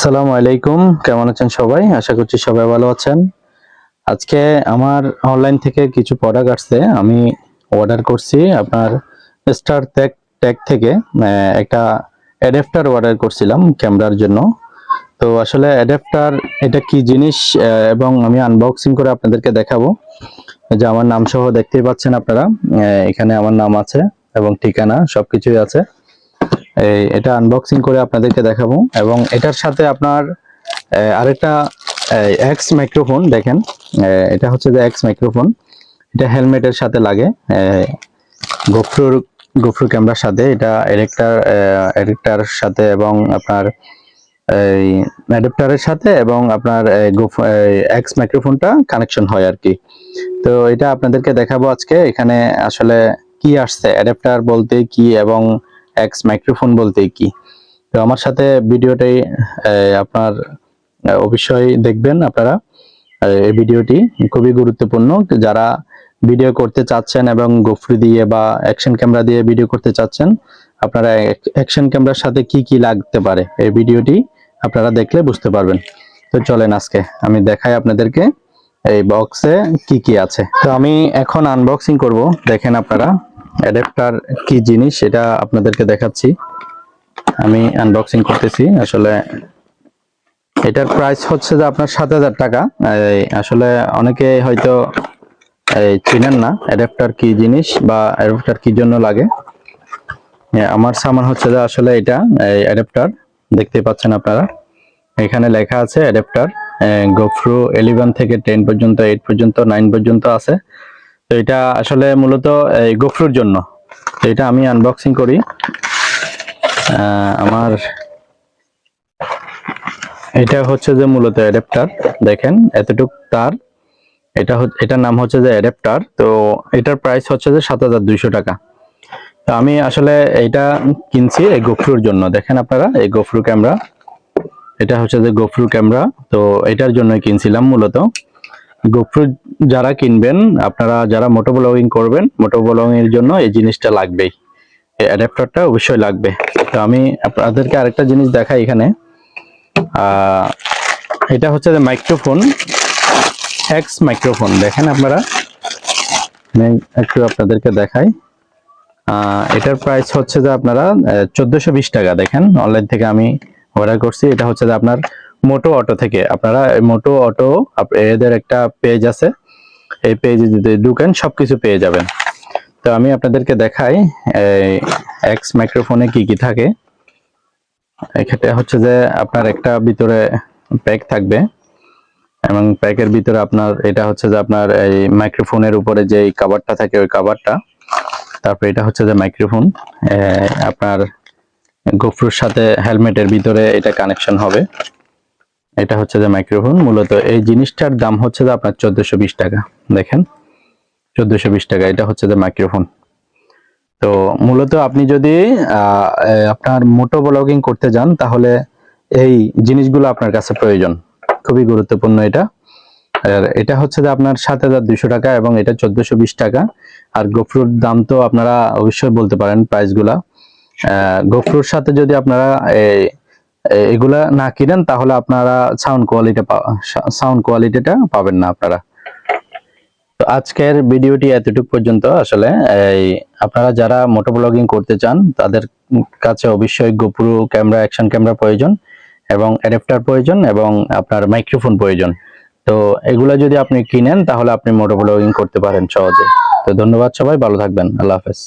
আসসালামু আলাইকুম। কেমন আছেন সবাই? আশা করছি সবাই ভালো আছেন। আজকে আমার অনলাইন থেকে কিছু প্রোডাক্ট আসছে। আমি অর্ডার করছি আপনার স্টার টেক টেক থেকে। একটা অ্যাডাপ্টার অর্ডার করছিলাম ক্যামেরার জন্য। তো আসলে অ্যাডাপ্টার এটা কি জিনিস? এবং আমি আনবক্সিং করে আপনাদেরকে দেখাবো। যে আমার নাম সহ দেখতেই পাচ্ছেন আপনারা। এখানে আমার নাম আছে এবং ঠিকানা সব কিছুই আছে। এটা আনবক্সিং করে আপনাদেরকে দেখাবো। এবং এটার সাথে আপনার আরেকটা এক্স মাইক্রোফোন দেখেন। এটা হচ্ছে যে এক্স মাইক্রোফোন এটা হেলমেটের সাথে লাগে। গোফ্রুর গোফ্রু ক্যামেরার সাথে। এটা এডিক্টার এডিক্টার সাথে এবং আপনার, এই অ্যাডাপ্টারের সাথে এবং আপনার এক্স মাইক্রোফোনটা কানেকশন হয় আর কি। তো এটা আপনাদেরকে দেখাবো আজকে। এখানে আসলে কি আসছে? অ্যাডাপ্টার বলতে কি এবং এক্স মাইক্রোফোন বলতে কি। তো আমার সাথে ভিডিওটাই আপনার অবশ্যই দেখবেন আপনারা এই ভিডিওটি। খুবই গুরুত্বপূর্ণ। যারা ভিডিও করতে চাচ্ছেন এবং গোফরি দিয়ে বা অ্যাকশন ক্যামেরা দিয়ে ভিডিও করতে চাচ্ছেন, আপনারা অ্যাকশন ক্যামেরার সাথে কি কি লাগতে পারে এই ভিডিওটি আপনারা দেখলে বুঝতে পারবেন। তো চলেন আজকে আমি দেখাই আপনাদেরকে এই বক্সে কি কি আছে। তো আমি এখন আনবক্সিং করব, দেখেন আপনারা। অ্যাডাপ্টার কি জিনিস সেটা আপনাদেরকে দেখাচ্ছি। আমি আনবক্সিং করতেছি। আসলে এটার প্রাইস হচ্ছে যে আপনার সাত হাজার টাকা। আসলে অনেকে হয়তো চিনেন না অ্যাডাপ্টার কি জিনিস বা অ্যাডাপ্টার কি জন্য লাগে। আমার সামান হচ্ছে যে আসলে এটা অ্যাডাপ্টার, দেখতে পাচ্ছেন আপনারা। এখানে লেখা আছে অ্যাডাপ্টার গোফ্রু ইলেভেন থেকে টেন পর্যন্ত এইট পর্যন্ত নাইন পর্যন্ত আছে। তো এটা আসলে মূলত, এই গোফ্রুর জন্য। এটা আমি আনবক্সিং করি। আমার এটা হচ্ছে যে মূলত অ্যাডাপ্টার দেখেন, এতটুক তার। এটা এটার নাম হচ্ছে যে অ্যাডাপ্টার তো এটার প্রাইস হচ্ছে যে সাত হাজার দুইশো টাকা। তো আমি আসলে এটা কিনছি এই গোফ্রুর জন্য। দেখেন আপনারা, এই গোফ্রু ক্যামেরা। এটা হচ্ছে যে গোফ্রু ক্যামেরা, তো এটার জন্যই কিনছিলাম মূলত। গোপ্রো যারা কিনবেন, আপনারা যারা মোটো ব্লগিং করবেন মোটো ব্লগিং এর জন্য এই জিনিসটা লাগবেই। এই অ্যাডাপ্টারটা অবশ্যই লাগবে। তো আমি আপনাদেরকে আরেকটা জিনিস দেখাই এখানে। এটা হচ্ছে যে মাইক্রোফোন এক্স মাইক্রোফোন দেখেন আপনারা? একটু আপনাদেরকে দেখাই। এটার প্রাইস হচ্ছে যে আপনারা চোদ্দশো টাকা। দেখেন অনলাইন থেকে আমি অর্ডার করছি। এটা হচ্ছে যে আপনার মোটো অটো থেকে। আপনারা মোটো অটো এদের একটা পেজ আছে। এই পেজে যদি ঢুকেন, সবকিছু পেয়ে যাবেন। তো আমি আপনাদেরকে দেখাই এক্স মাইক্রোফোনে কি কি থাকে। এক্ষেত্রে হচ্ছে যে আপনার একটা ভিতরে প্যাক থাকবে। এবং প্যাকের ভিতরে আপনার, এটা হচ্ছে যে আপনার এই মাইক্রোফোনের উপরে যে কাভারটা থাকে, ওই কাভারটা তারপর এটা হচ্ছে যে মাইক্রোফোন আপনার গোফ্রুর সাথে হেলমেটের ভিতরে এটা কানেকশন হবে। এটা হচ্ছে যে মাইক্রোফোন মূলত এই জিনিসটার দাম হচ্ছে যে আপনার চোদ্দশো বিশ টাকা। দেখেন, চোদ্দশো বিশ টাকা, এটা হচ্ছে যে মাইক্রোফোন তো মূলত আপনি যদি আপনার মোটো ব্লগিং করতে যান, তাহলে এই জিনিসগুলো আপনার কাছে প্রয়োজন। খুবই গুরুত্বপূর্ণ এটা। আর এটা হচ্ছে যে আপনার সাত হাজার দুইশো টাকা এবং এটা চোদ্দশো বিশ টাকা। আর গোফরুর দাম তো আপনারা অবশ্যই বলতে পারেন প্রাইসগুলা গোফরুর সাথে যদি আপনারা এই এগুলা না কিনেন, তাহলে আপনারা সাউন্ড কোয়ালিটি সাউন্ড কোয়ালিটিটা পাবেন না আপনারা। তো আজকের ভিডিওটি এতটুকু পর্যন্ত। আসলে এই, আপনারা যারা মোটো ব্লগিং করতে চান, তাদের কাছে অবশ্যই গোপ্রো ক্যামেরা অ্যাকশন ক্যামেরা প্রয়োজন এবং অ্যাডাপ্টার প্রয়োজন এবং আপনার মাইক্রোফোন প্রয়োজন। তো এগুলা যদি আপনি কিনেন, তাহলে আপনি মোটো ব্লগিং করতে পারেন সহজে। তো ধন্যবাদ সবাই, ভালো থাকবেন। আল্লাহ হাফেজ।